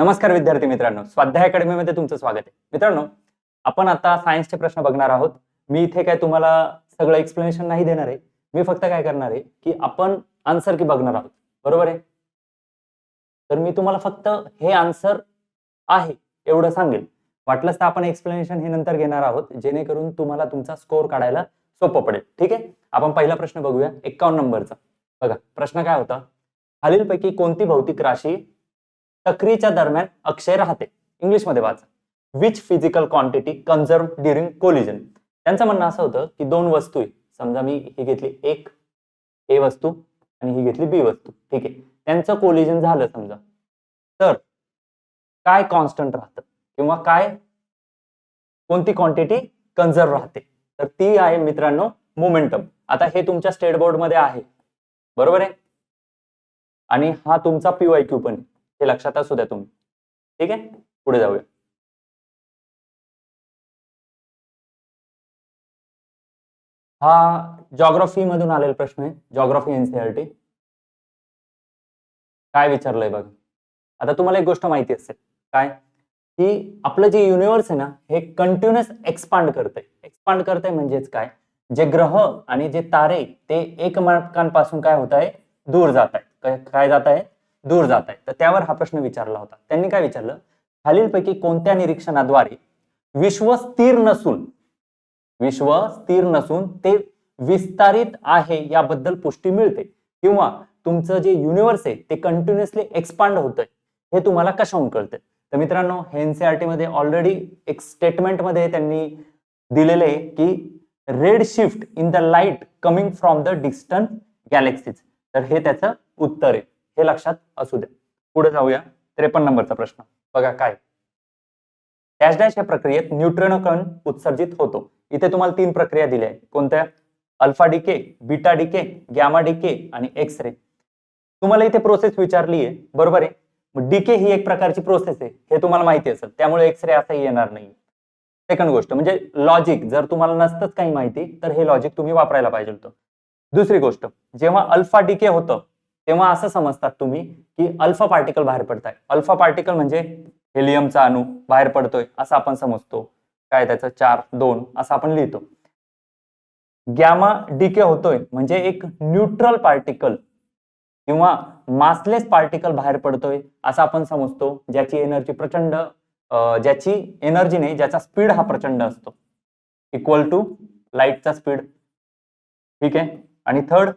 नमस्कार विद्यार्थी मित्रांनो. स्वाध्याय अकॅडमीमध्ये तुमचं स्वागत आहे. मित्रांनो आपण आता सायन्सचे प्रश्न बघणार आहोत. मी इथे काय तुम्हाला सगळं एक्सप्लेनेशन नाही देणार आहे. मी फक्त काय करणार आहे की आपण आन्सर की बघणार आहोत. बरोबर आहे? तर मी तुम्हाला फक्त हे आन्सर आहे एवढं सांगेल वाटलंच तर आपण एक्सप्लेनेशन हे नंतर घेणार आहोत जेणेकरून तुम्हाला तुमचा स्कोअर काढायला सोपं पडेल. ठीक आहे? आपण पहिला प्रश्न बघूया एक्कावन्न नंबरचा. बघा प्रश्न काय होता? खालीलपैकी कोणती भौतिक राशी टकरीच्या दरम्यान अक्षय राहते. इंग्लिशमध्ये वाचा. Which physical quantity conserve during collision त्यांचं म्हणणं असं होतं की दोन वस्तू आहे समजा मी ही घेतली एक ए वस्तू आणि ही घेतली बी वस्तू. ठीक आहे. त्यांचं कोलिजन झालं समजा. तर काय कॉन्स्टंट राहतं? किंवा काय कोणती क्वांटिटी कन्झर्व राहते? तर ती आहे मित्रांनो मोमेंटम आता हे तुमच्या स्टेट बोर्डमध्ये आहे. बरोबर आहे? आणि हा तुमचा पीवाय क्यू पण आहे. हे लक्षात असू द्या तुम्ही. ठीक आहे? पुढे जाऊया. हा जॉग्राफी मधून आलेला प्रश्न आहे. जॉग्राफी एनसीआरटी काय विचारलंय बघ. आता तुम्हाला एक गोष्ट माहिती असेल. काय? की आपलं जे युनिव्हर्स आहे ना हे कंटिन्युअस एक्सपांड करतंय. एक्सपांड करतंय म्हणजेच काय? जे ग्रह आणि जे तारे ते एकमेकांपासून काय होत आहे दूर जात आहेत काय जात आहे दूर जात आहेत तर त्यावर हा प्रश्न विचारला होता. त्यांनी काय विचारलं? खालीलपैकी कोणत्या निरीक्षणाद्वारे विश्व स्थिर नसून विश्व स्थिर नसून ते विस्तारित आहे याबद्दल पुष्टी मिळते? किंवा तुमचं जे युनिव्हर्स आहे ते कंटिन्युअसली एक्सपांड होतंय हे तुम्हाला कशाहून कळतंय तर मित्रांनो एनसीआरटी मध्ये ऑलरेडी एक स्टेटमेंटमध्ये त्यांनी दिलेले की red shift in the light coming from the distance galaxies तर हे त्याचं उत्तर आहे. हे लक्षात असू द्या. पुढे जाऊया. त्रेपन्न नंबरचा प्रश्न. बघा काय. डॅश डॅश या प्रक्रियेत न्यूट्रिनो कण उत्सर्जित होतो. इथे तुम्हाला तीन प्रक्रिया दिल्या आहेत. कोणत्या? Alpha decay beta decay gamma decay आणि एक्स रे तुम्हाला इथे प्रोसेस विचारली आहे बरोबर आहे. डीके ही एक प्रकारची प्रोसेस आहे. हे तुम्हाला माहिती असेल. त्यामुळे एक्स रे असाही येणार नाही. सेकंड गोष्ट म्हणजे लॉजिक जर तुम्हाला नसतंच काही माहिती तर हे लॉजिक तुम्ही वापरायला पाहिजे होतं. दुसरी गोष्ट जेव्हा अल्फा डीके होतं तेव्हा असं समजतात तुम्ही की अल्फा पार्टिकल बाहेर पडताय. अल्फा पार्टिकल म्हणजे हेलियमचा अणू बाहेर पडतोय असं आपण समजतो. काय त्याचं? चार दोन असं आपण लिहितो. गॅमा डीके होतोय म्हणजे एक न्यूट्रल पार्टिकल किंवा मासलेस पार्टिकल बाहेर पडतोय असं आपण समजतो. ज्याची एनर्जी प्रचंड ज्याची एनर्जी नाही ज्याचा स्पीड हा प्रचंड असतो. इक्वल टू लाईटचा स्पीड. ठीक आहे? आणि थर्ड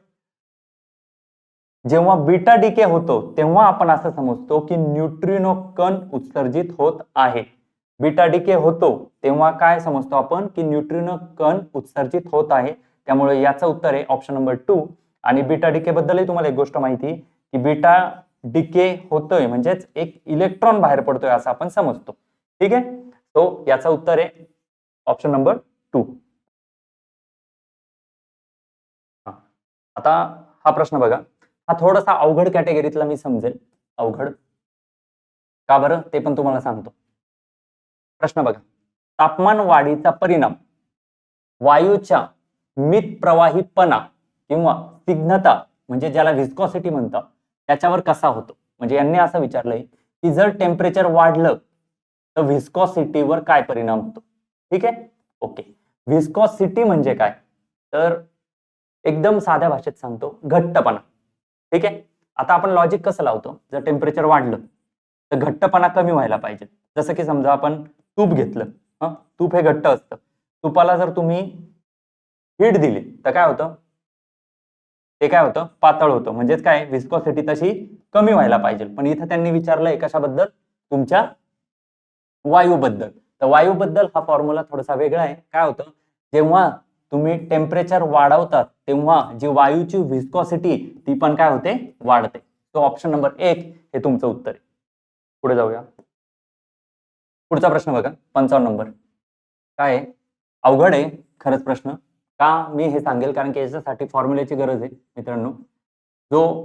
जेव्हा बीटा डीके होतो तेव्हा आपण असं समजतो की न्यूट्रिनो कण उत्सर्जित होत आहे. बीटा डीके होतो तेव्हा काय समजतो आपण? की न्यूट्रिनो कण उत्सर्जित होत आहे. त्यामुळे याचं उत्तर आहे ऑप्शन नंबर टू. आणि बीटा डीके बद्दलही तुम्हाला एक गोष्ट माहिती की बीटा डीके होतोय म्हणजेच एक इलेक्ट्रॉन बाहेर पडतोय असं आपण समजतो. ठीक आहे? तो याचं उत्तर आहे ऑप्शन नंबर टू. आता हा प्रश्न बघा. हा थोडासा अवघड कॅटेगरीतला मी समजेल. अवघड. का बरं? ते पण तुम्हाला सांगतो. प्रश्न बघा. तापमान वाढीचा परिणाम. वायूच्या मित प्रवाहीपणा किंवा स्निग्धता म्हणजे ज्याला व्हिस्कॉसिटी म्हणतात त्याच्यावर कसा होतो? म्हणजे यांनी असं विचारलंय की जर टेम्परेचर वाढलं तर व्हिस्कॉसिटीवर काय परिणाम होतो? ठीक आहे? ओके. व्हिस्कॉसिटी म्हणजे काय? तर एकदम साध्या भाषेत सांगतो घट्टपणा. ठीक आहे? आता आपण लॉजिक कसं लावतो? जर टेम्परेचर वाढलं तर घट्टपणा कमी व्हायला पाहिजे. जसं की समजा आपण तूप घेतलं हा? तूप हे घट्ट असतं. तुपाला जर तुम्ही हीट दिली तर काय होतं? ते काय होतं? पातळ होतं. म्हणजेच काय? विस्कॉसिटी तशी कमी व्हायला पाहिजे. पण इथं त्यांनी विचारलंय कशाबद्दल? तुमच्या वायूबद्दल. तर वायूबद्दल हा फॉर्म्युला थोडासा वेगळा आहे. काय होतं? जेव्हा तुम्ही टेम्परेचर वाढवतात तेव्हा जी वायूची व्हिस्कॉसिटी ती पण काय होते? वाढते. तो ऑप्शन नंबर एक हे तुमचं उत्तर आहे. पुढे जाऊया. पुढचा प्रश्न बघा. पंचावन्न नंबर काय आहे? अवघड आहे खरंच प्रश्न. का मी हे सांगेल? कारण की याच्यासाठी फॉर्म्युलेची गरज आहे मित्रांनो. जो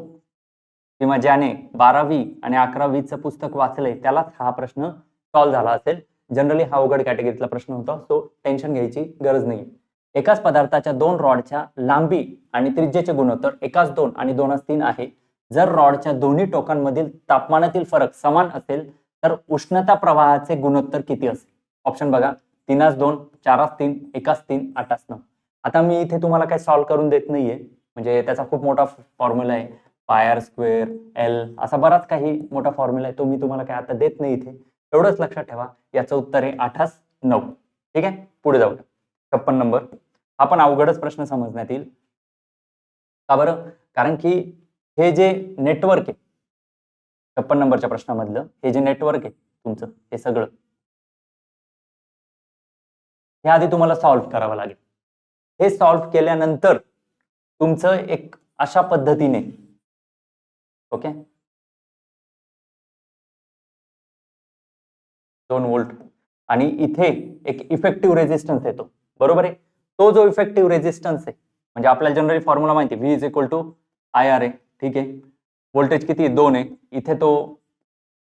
किंवा ज्याने बारावी आणि अकरावीचं पुस्तक वाचलंय त्यालाच हा प्रश्न सॉल्व्ह झाला असेल. जनरली हा अवघड कॅटेगरीतला प्रश्न होता. सो टेन्शन घ्यायची गरज नाही एकाच पदार्थाच्या दोन रॉडच्या लांबी आणि त्रिज्येचे गुणोत्तर एकाच दोन आणि दोनच तीन आहे. जर रॉडच्या दोन्ही टोकांमधील तापमानातील फरक समान असेल तर उष्णता प्रवाहाचे गुणोत्तर किती असेल? ऑप्शन बघा. तीनास दोन चारास तीन एकाच तीन आठास नऊ. आता मी इथे तुम्हाला काही सॉल्व्ह करून देत नाहीये. म्हणजे त्याचा खूप मोठा फॉर्म्युला आहे. पायर स्क्वेअर एल असा बराच काही मोठा फॉर्म्युला आहे. तो मी तुम्हाला काय आता देत नाही इथे. एवढंच लक्षात ठेवा. याचं उत्तर आहे आठास नऊ. ठीक आहे? पुढे जाऊया. छप्पन नंबर. हा पण अवघडच प्रश्न समजण्यात येईल. का बरं? कारण की हे जे नेटवर्क आहे छप्पन नंबरच्या प्रश्नामधलं हे जे नेटवर्क आहे तुमचं हे सगळं हे आधी तुम्हाला सॉल्व्ह करावं लागेल. हे सॉल्व्ह केल्यानंतर तुमचं एक अशा पद्धतीने ओके दोन वोल्ट आणि इथे एक इफेक्टिव्ह रेजिस्टन्स येतो. बरोबर आहे? तो जो इफेक्टिव्ह रेझिस्टन्स आहे म्हणजे आपल्याला जनरली फॉर्म्युला माहिती V is equal to I R आहे ठीक आहे? व्होल्टेज किती आहे? दोन आहे. इथे तो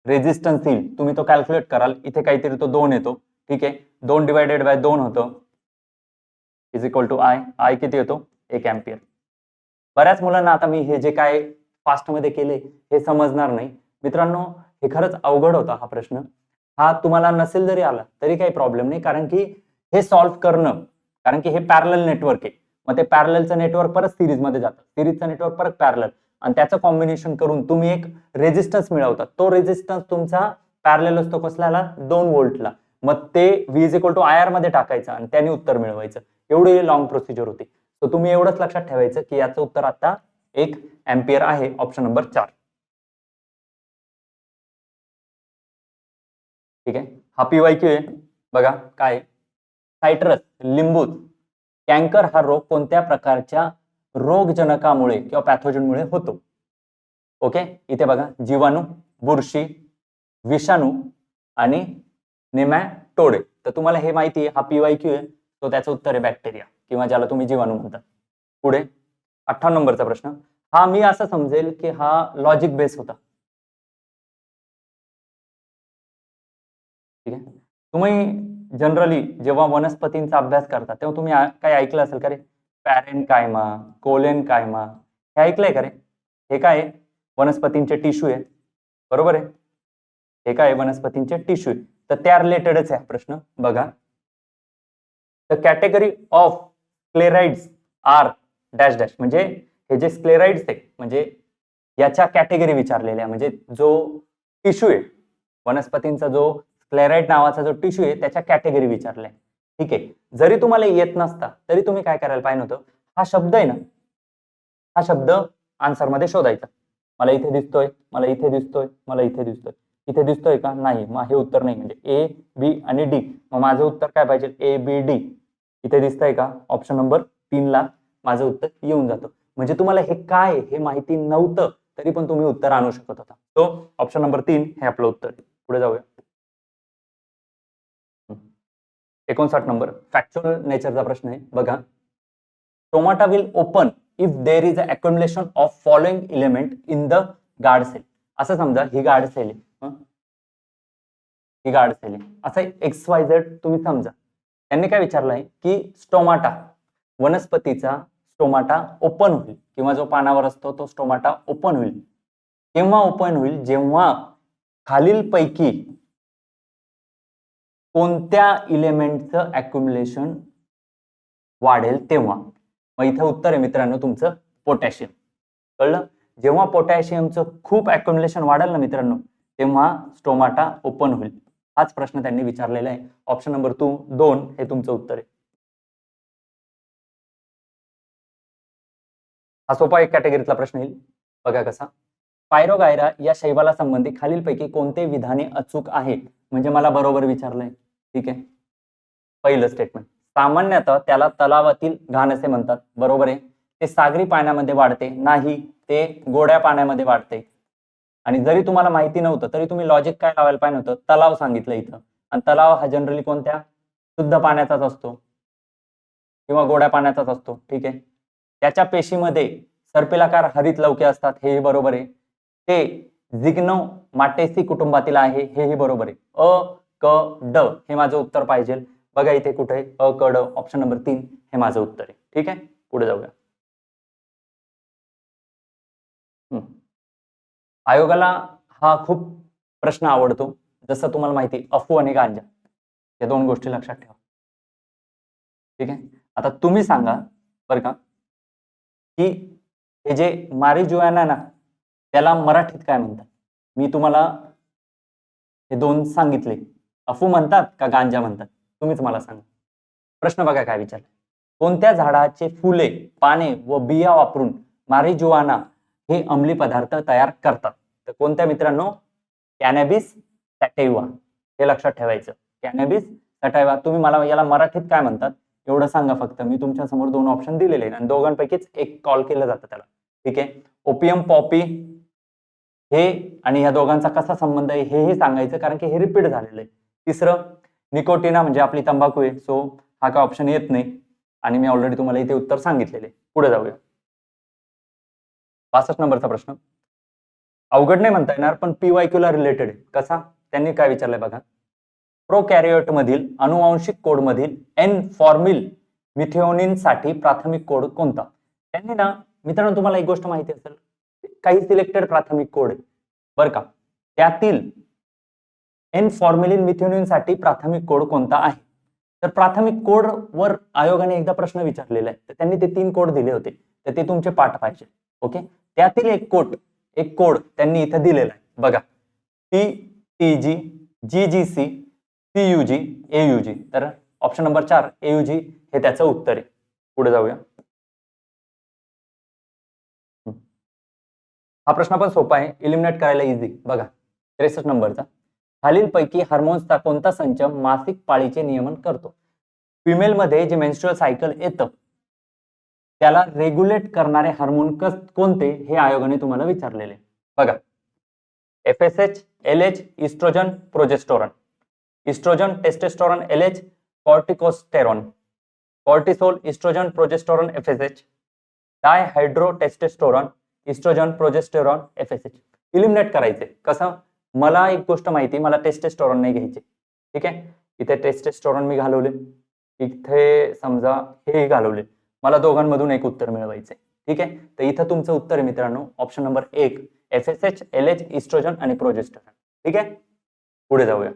रेझिस्टन्स येईल. तुम्ही तो कॅल्क्युलेट कराल. इथे काहीतरी तो दोन येतो ठीक आहे? दोन डिवायडेड बाय दोन होतं. Is equal to I I किती येतो एक अँपियर बऱ्याच मुलांना आता मी हे जे काय फास्टमध्ये केले हे समजणार नाही. मित्रांनो हे खरंच अवघड होता हा प्रश्न. हा तुम्हाला नसेल जरी आला तरी काही प्रॉब्लेम नाही कारण की हे सॉल्व्ह करणं कारण की हे पॅरल नेटवर्क आहे. मग ते पॅरलचं नेटवर्क परत सिरीजमध्ये जातं. सिरीजचं नेटवर्क परत पॅरल आणि त्याचं कॉम्बिनेशन करून तुम्ही एक रेझिस्टन्स मिळवता. तो रेझिस्टन्स तुमचा पॅरल असतो कसल्याला? दोन वोल्टला मग ते वीज इक्वल टू आय आरमध्ये टाकायचं आणि त्याने उत्तर मिळवायचं. एवढी लॉंग प्रोसिजर होती. तर तुम्ही एवढंच लक्षात ठेवायचं की याचं उत्तर आता एक एम्पियर आहे ऑप्शन नंबर चार. ठीक आहे? हा पीवाय क्यू आहे. बघा काय सायट्रस लिंबूत. कॅन्कर हा रोग कोणत्या प्रकारच्या रोगजनकामुळे किंवा पॅथोजनमुळे होतो? ओके इथे बघा जीवाणू बुरशी विषाणू आणि निमॅटोडे. तर तुम्हाला हे माहिती आहे हा पीवाय क्यू आहे. तो त्याचं उत्तर आहे बॅक्टेरिया किंवा ज्याला तुम्ही जीवाणू म्हणता. पुढे अठ्ठावन्न नंबरचा प्रश्न. हा मी असं समजेल की हा लॉजिक बेस होता. ठीक आहे? तुम्ही जनरली जेव्हा वनस्पतींचा अभ्यास करता तेव्हा तुम्ही काय काही ऐकलं असेल का रे? पॅरेन कायमा कोलेन कायमा हे ऐकलंय का रे? हे काय आहे? वनस्पतींचे टिश्यू आहे. बरोबर आहे? हे काय आहे? वनस्पतींचे टिश्यू आहे. तर त्या रिलेटेडच आहे प्रश्न. बघा. The category of chlorides are dash dash म्हणजे हे जे स्क्लेराइड्स आहे म्हणजे याच्या कॅटेगरी विचारलेल्या आहे. म्हणजे जो टिश्यू आहे वनस्पतींचा जो स्क्लेराइड नावाचा जो टिश्यू आहे त्याच्या कॅटेगरी विचारल्या. ठीक आहे? जरी तुम्हाला येत नसता तरी तुम्ही काय करायला पाहिजे होतं? हा शब्द आहे ना हा शब्द आन्सरमध्ये शोधायचा. मला इथे दिसतोय मला इथे दिसतोय मला इथे दिसतोय. इथे दिसतोय का? नाही. मग हे उत्तर नाही. म्हणजे ए बी आणि डी मग माझं उत्तर काय पाहिजे? ए बी डी इथे दिसतंय का? ऑप्शन नंबर तीनला माझं उत्तर येऊन जातं. म्हणजे तुम्हाला हे काय हे माहिती नव्हतं तरी पण तुम्ही उत्तर आणू शकत होता. तो ऑप्शन नंबर तीन हे आपलं उत्तर पुढे जाऊया. एकोणसाठ नंबर. फॅक्च्युअल नेचरचा प्रश्न आहे. बघा. Stomata will open if there is accumulation of following element in the guard cell असं समजा ही गार्ड सेल आहे. ही? गार्ड सेल आहे. असं एक्स वाय झेड तुम्ही समजा. त्यांनी काय विचारलं आहे की स्टोमाटा वनस्पतीचा स्टोमाटा ओपन होईल. किंवा जो पानावर असतो तो स्टोमाटा ओपन होईल. केव्हा ओपन होईल? जेव्हा खालील पैकी कोणत्या इलेमेंटचं अक्युमुलेशन वाढेल तेव्हा? मग इथं उत्तर आहे मित्रांनो तुमचं पोटॅशियम कळलं? जेव्हा पोटॅशियमचं खूप अक्युमुलेशन वाढेल ना मित्रांनो तेव्हा स्टोमाटा ओपन होईल. हाच प्रश्न त्यांनी विचारलेला आहे. ऑप्शन नंबर टू दोन हे तुमचं उत्तर आहे. हा सोपा एक कॅटेगरीतला प्रश्न येईल. बघा कसा. पायरोगायरा या शैवाला संबंधी खालीलपैकी कोणते विधाने अचूक आहे म्हणजे मला बरोबर विचारलंय. ठीक आहे? पहिलं स्टेटमेंट सामान्यतः त्याला तलावातील घाण असे म्हणतात. बरोबर आहे? ते सागरी पाण्यामध्ये वाढते. नाही ते गोड्या पाण्यामध्ये वाढते. आणि जरी तुम्हाला माहिती नव्हतं तरी तुम्ही लॉजिक काय लावायला पाहिजे होतं? तलाव सांगितलं इथं. आणि तलाव हा जनरली कोणत्या? शुद्ध पाण्याचाच असतो. किंवा गोड्या पाण्याचाच असतो. ठीक आहे? त्याच्या पेशीमध्ये सर्पिलाकार हरित लवके असतात. हेही बरोबर आहे. ते झिग्नो माटेसी कुटुंबातील आहे. हेही बरोबर आहे. अ क ड हे माझं उत्तर पाहिजे. बघा इथे कुठे अ क ड ऑप्शन नंबर तीन हे माझं उत्तर आहे. ठीक आहे? पुढे जाऊया. हम्म. आयोगाला हा खूप प्रश्न आवडतो. जसं तुम्हाला माहिती अफू आणि गांजा. या दोन गोष्टी लक्षात ठेवा. ठीक आहे? आता तुम्ही सांगा बरं का की हे जे मारिजुआना ना त्याला मराठीत काय म्हणतात? मी तुम्हाला हे दोन सांगितले. अफू म्हणतात का गांजा म्हणतात? तुम्हीच मला सांगा. प्रश्न बघा काय विचार कोणत्या झाडाचे फुले पाने व बिया वापरून मारिजुआना हे अंमली पदार्थ तयार करतात? तर कोणत्या मित्रांनो? Cannabis sativa. हे लक्षात ठेवायचं. Cannabis sativa. तुम्ही मला याला मराठीत काय म्हणतात? एवढं सांगा फक्त. मी तुमच्यासमोर दोन ऑप्शन दिलेले आहेत आणि दोघांपैकीच एक कॉल केलं जातं त्याला. ठीक आहे? ओपियम पॉपी हे आणि या दोघांचा कसा संबंध आहे हेही सांगायचं कारण की हे रिपीट झालेलं आहे. तिसरं निकोटिना म्हणजे आपली तंबाखू आहे. सो हा काय ऑप्शन येत नाही. आणि मी ऑलरेडी तुम्हाला इथे उत्तर सांगितलेले. पुढे जाऊया. पासष्ट नंबरचा प्रश्न. अवघड नाही म्हणता येणार पण पीवायक्यूला रिलेटेड आहे. कसा? त्यांनी काय विचारलंय बघा. प्रोकॅरियोट मधील अनुवांशिक कोड मधील एन फॉर्मिल मिथिओनिनसाठी प्राथमिक कोड कोणता? त्यांनी ना मित्रांनो तुम्हाला एक गोष्ट माहिती असेल. काही सिलेक्टेड प्राथमिक कोड आहे. बरं का? त्यातील एन फॉर्मेलिन मिथ्युनिनसाठी साठी प्राथमिक कोड कोणता आहे? तर प्राथमिक कोड वर आयोगाने एकदा प्रश्न विचारलेला आहे. तर त्यांनी ते तीन कोड दिले होते. तर ते तुमचे पाठ पाहिजे. ओके? त्यातील एक कोड एक कोड त्यांनी इथं दिलेला आहे. बघा. P T G G G C C U G A U G तर ऑप्शन नंबर चार ए यू जी हे त्याचं उत्तर आहे. पुढे जाऊया. हा प्रश्न पण सोपा आहे. इलिमिनेट करायला इझी बघा. त्रेसष्ट नंबरचा खालीलपैकी हार्मोन्सचा कोणता संच मासिक पाळीचे नियमन करतो? फिमेलमध्ये जे मेन्स्ट्रुअल सायकल येतं त्याला रेग्युलेट करणारे हार्मोन कस कोणते हे आयोगाने तुम्हाला विचारलेले. बघा F S H L H estrogen progesterone estrogen testosterone L H corticosterone cortisol estrogen progesterone F S H dihydrotestosterone estrogen progesterone F S H eliminate करायचे. कसं? मला एक गोष्ट माहिती मला टेस्टेस्टॉरॉन नाही घ्यायचे. ठीक आहे? इथे टेस्टेस्टॉरॉन मी घालवले. इथे समजा हे घालवले. मला दोघांमधून एक उत्तर मिळवायचे ठीक आहे? तर इथं तुमचं उत्तर मित्रांनो. ऑप्शन नंबर एक F S H L H estrogen आणि प्रोजेस्टरॉन ठीक आहे? पुढे जाऊया.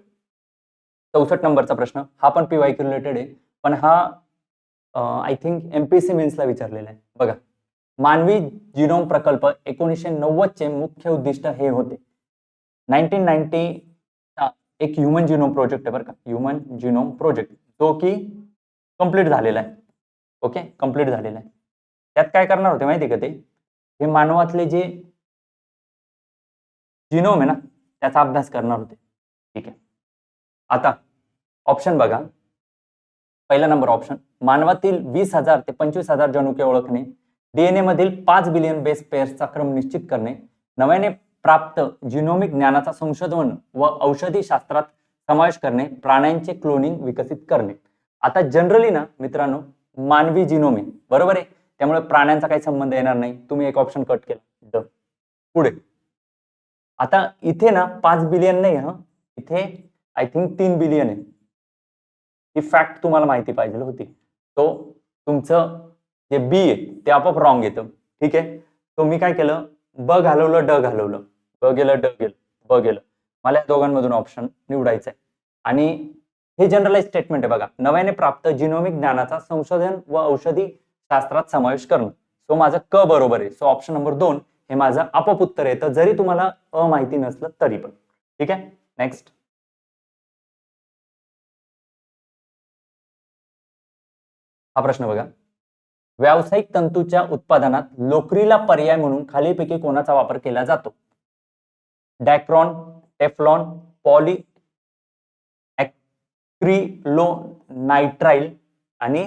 चौसष्ट नंबरचा प्रश्न. हा पण पीवायक्यू रिलेटेड आहे. पण हा आय थिंक एमपीसी मेन्सला विचारलेला आहे. बघा. मानवी जिनोम प्रकल्प एकोणीसशे नव्वदचे मुख्य उद्दिष्ट हे होते. 1990 का एक ह्युमन जिनोम प्रोजेक्ट आहे बरं का. Human genome project. जो की कंप्लीट झालेला आहे. ओके? कंप्लीट झालेला आहे. त्यात काय करणार होते माहिती का ते? हे मानवातले जे जिनोम आहे ना त्याचा अभ्यास करणार होते. ठीक आहे. आता ऑप्शन बघा. पहिला नंबर ऑप्शन मानवातील वीस हजार ते पंचवीस हजार जनुके ओळखणे. डीएनए मधील पाच बिलियन बेस पेअर्सचा क्रम निश्चित करणे. नव्याने प्राप्त जिनोमिक ज्ञानाचा संशोधन व औषधी शास्त्रात समावेश करणे प्राण्यांचे क्लोनिंग विकसित करणे. आता जनरली ना मित्रांनो मानवी जिनोमिक बरोबर आहे? त्यामुळे प्राण्यांचा काही संबंध येणार नाही. तुम्ही एक ऑप्शन कट केला. ड पुढे. आता इथे ना पाच बिलियन नाही हा. इथे आय थिंक तीन बिलियन आहे. ही फॅक्ट तुम्हाला माहिती पाहिजे होती. तो तुमचं जे बी आहे ते आपोआप रॉंग येतं. ठीक आहे? तो मी काय केलं? ब घालवलं ड घालवलं. ब गेलं ड गेलं ब गेलं मला या दोघांमधून ऑप्शन निवडायचं आहे आणि हे जनरलाइज स्टेटमेंट आहे बघा. नव्याने प्राप्त जिनोमिक ज्ञानाचा संशोधन व औषधी शास्त्रात समावेश करणं. सो माझं क बरोबर आहे. सो ऑप्शन नंबर दोन हे माझं अपपुत्तर उत्तर येतं जरी तुम्हाला अ माहिती नसलं तरी पण. ठीक आहे? नेक्स्ट हा प्रश्न बघा. व्यावसायिक तंतूच्या उत्पादनात लोकरीला पर्याय म्हणून खालीपैकी कोणाचा वापर केला जातो? डॅक्रॉन टेफ्लॉन पॉली नायट्राईल आणि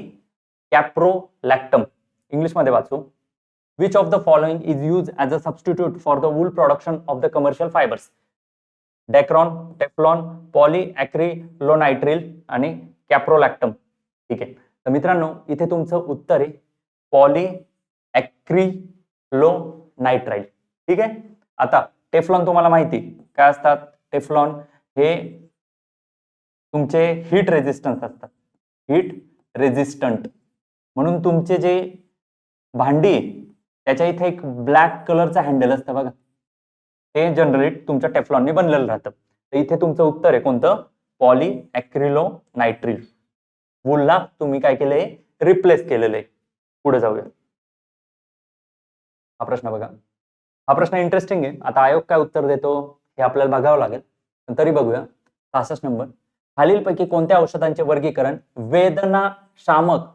कॅप्रोलॅक्टम इंग्लिशमध्ये वाचू. Which of the following is use as a substitute for the wool production of the commercial fibres Dacron Teflon polyacrylonitrile आणि कॅप्रोलॅक्टम ठीक आहे. तर मित्रांनो इथे तुमचं उत्तर आहे. पॉली ॲक्रिलो नायट्राईल ठीक आहे? आता टेफ्लॉन तुम्हाला माहिती. काय असतात? टेफ्लॉन हे तुमचे हीट रेजिस्टन्स असतात. हीट रेजिस्टंट म्हणून तुमचे जे भांडी आहे, त्याच्या इथे एक ब्लॅक कलरचा हँडल असतं बघा. ते जनरली तुमच्या टेफ्लॉनने बनलेलं राहतं. तर इथे तुमचं उत्तर आहे कोणतं? पॉली ऍक्रिलो नायट्रिल वूलला तुम्ही काय केलंय? रिप्लेस केलेलं आहे पुढे जाऊया. हा प्रश्न बघा. हा प्रश्न इंटरेस्टिंग आहे. आता आयोग काय उत्तर देतो हे आपल्याला बघावं लागेल. पण तरी बघूया. सहासष्ट नंबर. खालीलपैकी कोणत्या औषधांचे वर्गीकरण वेदना शामक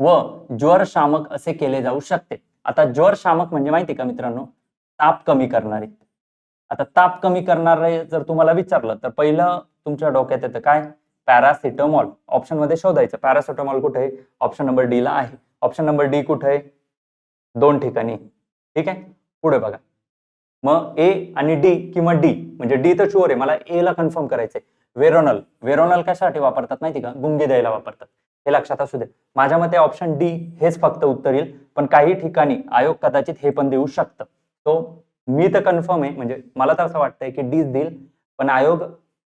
व ज्वर शामक असे केले जाऊ शकते? आता ज्वर शामक म्हणजे माहिती का मित्रांनो? ताप कमी करणारे. आता ताप कमी करणारे जर तुम्हाला विचारलं तर पहिलं तुमच्या डोक्यात येतं काय? पॅरासिटामॉल. ऑप्शनमध्ये शोधायचं. पॅरासिटामॉल कुठे? आहे ऑप्शन नंबर डी ला आहे. ऑप्शन नंबर डी कुठे? आहे दोन ठिकाणी. ठीक आहे? पुढे बघा. मग ए आणि डी किंवा डी म्हणजे डी तर शुअर आहे मला ए ला कन्फर्म करायचंय. वेरोनल वेरोनल कशासाठी वापरतात माहिती का? गुंगी द्यायला वापरतात. हे लक्षात असू दे. माझ्या मते ऑप्शन डी हेच फक्त उत्तर येईल पण काही ठिकाणी आयोग कदाचित हे पण देऊ शकतं. तो मी तर कन्फर्म आहे म्हणजे मला तर असं वाटतंय की डीच देईल पण आयोग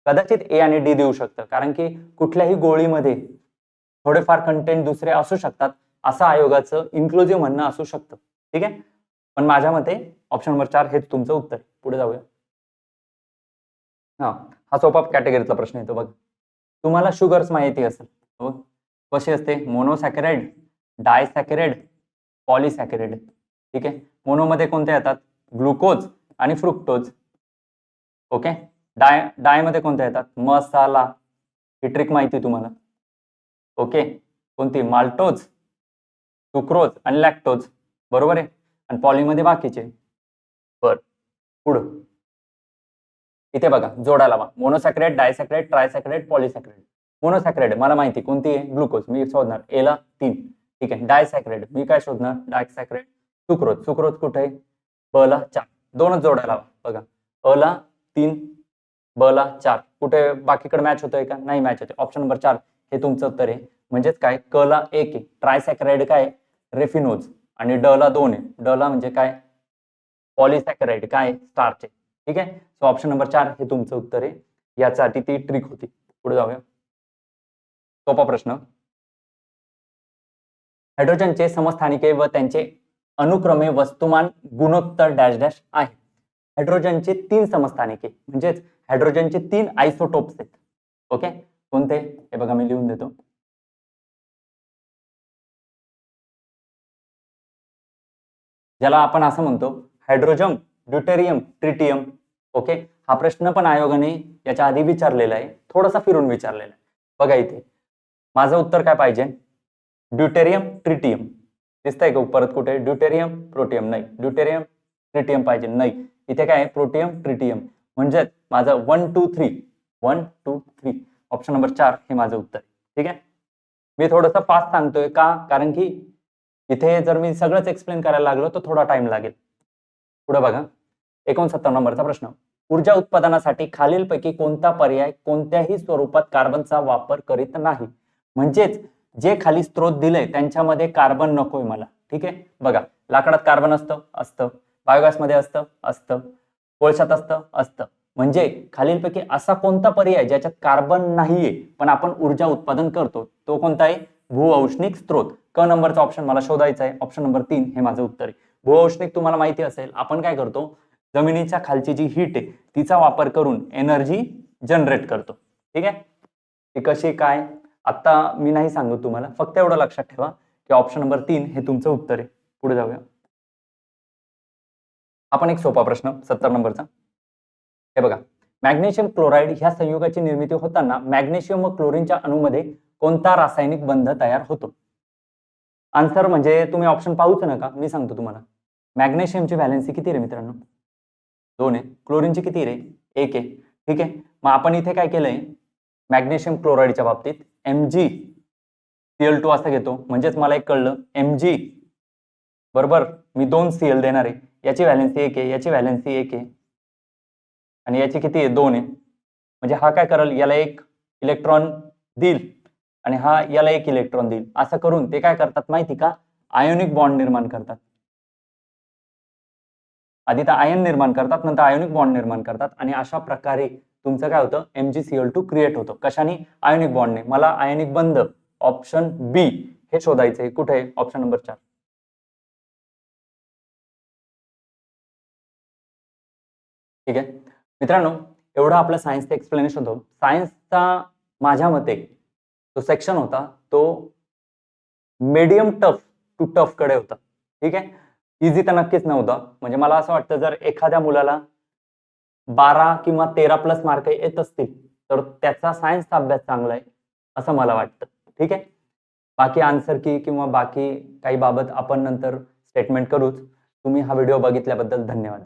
कदाचित ए आणि डी देऊ शकतं. कारण की कुठल्याही गोळीमध्ये थोडेफार कंटेंट दुसरे असू शकतात असं आयोगाचं इन्क्लुझिव्ह म्हणणं असू शकतं. ठीक आहे? पण माझ्या मते ऑप्शन नंबर चार हेच तुमचं उत्तर. पुढे जाऊया. हा हा सोपा कॅटेगरीतला प्रश्न येतो बघ. तुम्हाला शुगर्स माहिती असेल कशी असते? मोनोसॅकेराइड डायसॅकेराइड पॉलिसॅकेराइड ठीक आहे? मोनोमध्ये कोणते येतात? ग्लुकोज आणि फ्रुक्टोज ओके? डाय डायमध्ये कोणते येतात? मसाला. ही ट्रिक माहिती तुम्हाला. ओके? कोणती? माल्टोज सुक्रोज आणि लॅक्टोज बरोबर आहे? आणि पॉलीमध्ये बाकीचे. बर. पुढं. इथे बघा जोडा लावा. मोनोसॅक्रेट डायसॅक्रेट ट्रायसॅक्रेट पॉलिसॅक्रेट. मोनोसॅक्रेट मला माहिती कोणती आहे? ग्लुकोज. मी शोधणार. एला तीन. ठीक आहे. डायसॅक्रेट. मी काय शोधणार? डायसॅक्रेट. सुक्रोज. सुक्रोज कुठे आहे? ब ला चार. दोनच जोड्या लावा. बघा. अ ला तीन ब ला चार. कुठे बाकीकडे मॅच होतोय का? नाही मॅच होते ऑप्शन नंबर चार हे तुमचं उत्तर आहे. म्हणजेच काय? क ला एक आहे. ट्रायसॅक्राइड काय? रेफिनोज. आणि ड ला दोन आहे. ड ला म्हणजे काय? पॉलिसॅक्राइड काय? स्टार्च आहे. ठीक आहे? सो ऑप्शन नंबर चार हे तुमचं उत्तर आहे. यासाठी ती ट्रिक होती. पुढे जाऊया. सोपा प्रश्न. हायड्रोजनचे समस्थानिके व त्यांचे अनुक्रमे वस्तुमान गुणोत्तर डॅश डॅश आहे. हायड्रोजनचे तीन समस्थानिके म्हणजेच हायड्रोजनचे तीन आयसोटोप्स आहेत. ओके कोणते? हे बघा मी लिहून देतो. ज्याला आपण असं म्हणतो हायड्रोजन ड्युटेरियम ट्रिटियम. ओके? हा प्रश्न पण आयोगाने याच्या आधी विचारलेला आहे. थोडासा फिरून विचारलेला आहे. बघा इथे. माझं उत्तर काय पाहिजे? Deuterium tritium. दिसतंय का परत कुठे? Deuterium protium. नाही. ड्युटेरियम ट्रिटियम पाहिजे. नाही. इथे काय आहे? Protium tritium. म्हणजेच माझं one two three. One two three. Option number चार हे माझं उत्तर ठीक आहे? मी थोडंसं फास्ट सांगतोय का? कारण की इथे जर मी सगळंच एक्सप्लेन करायला लागलो तर थोडा टाइम लागेल. पुढे बघा. एकोणसत्तर नंबरचा प्रश्न. ऊर्जा उत्पादनासाठी खालीलपैकी कोणता पर्याय कोणत्याही स्वरूपात कार्बनचा वापर करीत नाही? म्हणजेच जे खाली स्त्रोत दिले त्यांच्यामध्ये कार्बन नकोय मला. ठीक आहे? बघा. लाकडात कार्बन असतं असतं. बायोगॅसमध्ये असतं असतं. कोळशात असतं असतं. म्हणजे खालीलपैकी असा कोणता पर्याय ज्याच्यात कार्बन नाहीये पण आपण ऊर्जा उत्पादन करतो? तो कोणता आहे? भूऔष्णिक स्त्रोत क नंबरचा ऑप्शन मला शोधायचा आहे. ऑप्शन नंबर तीन हे माझं उत्तर आहे. भूऔष्णिक तुम्हाला माहिती असेल आपण काय करतो? जमिनीच्या खालची जी हीट आहे तिचा वापर करून एनर्जी जनरेट करतो. ठीक आहे? ती कशी काय? आता मी नाही सांगत तुम्हाला फक्त एवढं लक्षात ठेवा की ऑप्शन नंबर तीन हे तुमचं उत्तर आहे. पुढे जाऊया. आपण एक सोपा प्रश्न सत्तर नंबरचा. हे बघा मॅग्नेशियम क्लोराईड ह्या संयुगाची निर्मिती होताना मॅग्नेशियम व क्लोरीनच्या अणूमध्ये कोणता रासायनिक बंध तयार होतो? आन्सर म्हणजे तुम्ही ऑप्शन पाहूच नका. मी सांगतो तुम्हाला. मॅग्नेशियमची व्हॅलेन्सी किती रे मित्रांनो? दोन आहे. क्लोरीनची किती रे? एक आहे. ठीक आहे? मग आपण इथे काय केलंय? मॅग्नेशियम क्लोराईडच्या बाबतीत M G C L two असं घेतो. म्हणजेच मला एक कळलं. एम जी बरोबर? मी दोन सी एल देणार आहे. याची व्हॅलेन्सी एक आहे. याची व्हॅलेन्सी एक आहे. आणि याची किती आहे? दोन आहे. म्हणजे हा काय करल? याला एक इलेक्ट्रॉन देईल. आणि हा याला एक इलेक्ट्रॉन देईल. असं करून ते काय करतात माहिती का? आयोनिक बॉन्ड निर्माण करतात. आधी तर आयन निर्माण करतात नंतर आयोनिक बॉन्ड निर्माण करतात आणि अशा प्रकारे तुमचं काय होतं? M G C L two create होतं. कशाने? आयोनिक बॉन्डने मला आयोनिक बंध ऑप्शन बी हे शोधायचंय. कुठे? ऑप्शन नंबर चार. ठीक आहे? मित्रांनो एवढं आपलं सायन्सचं एक्सप्लेनेशन होतं. सायन्सचा माझ्या मते जो सेक्शन होता तो मीडियम टफ टू टफकडे होता. ठीक आहे? इझी तर नक्कीच नव्हता. म्हणजे मला असं वाटतं जर एखाद्या मुलाला बारा किंवा तेरा प्लस मार्क येत असतील तर त्याचा सायन्सचा अभ्यास चांगला आहे असं मला वाटतं. ठीक आहे? बाकी आन्सर की किंवा बाकी काही बाबत आपण नंतर स्टेटमेंट करूच. तुम्ही हा व्हिडिओ बघितल्याबद्दल धन्यवाद.